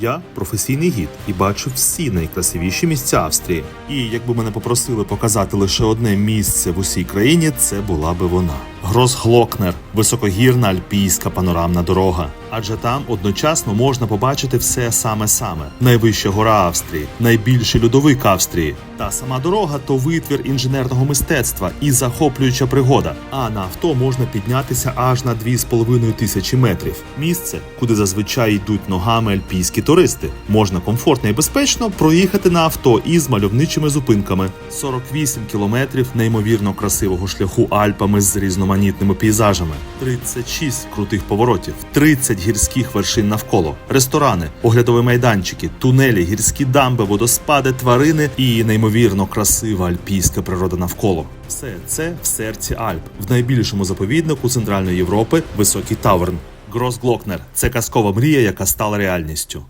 Я професійний гід і бачу всі найкрасивіші місця Австрії. І якби мене попросили показати лише одне місце в усій країні, це була би вона. Гросглокнер високогірна альпійська панорамна дорога. Адже там одночасно можна побачити все саме саме: найвища гора Австрії, найбільший льодовик Австрії. Та сама дорога то витвір інженерного мистецтва і захоплююча пригода. А на авто можна піднятися аж на 2,5 тисячі метрів. Місце, куди зазвичай йдуть ногами альпійські туристи. Можна комфортно і безпечно проїхати на авто із мальовничими зупинками. 48 кілометрів неймовірно красивого шляху Альпами з різноманітними пейзажами, 36 крутих поворотів, 30 гірських вершин навколо, ресторани, оглядові майданчики, тунелі, гірські дамби, водоспади, тварини і неймовірно красива альпійська природа навколо. Все це в серці Альп, в найбільшому заповіднику Центральної Європи Високий Таверн. Гросглокнер це казкова мрія, яка стала реальністю.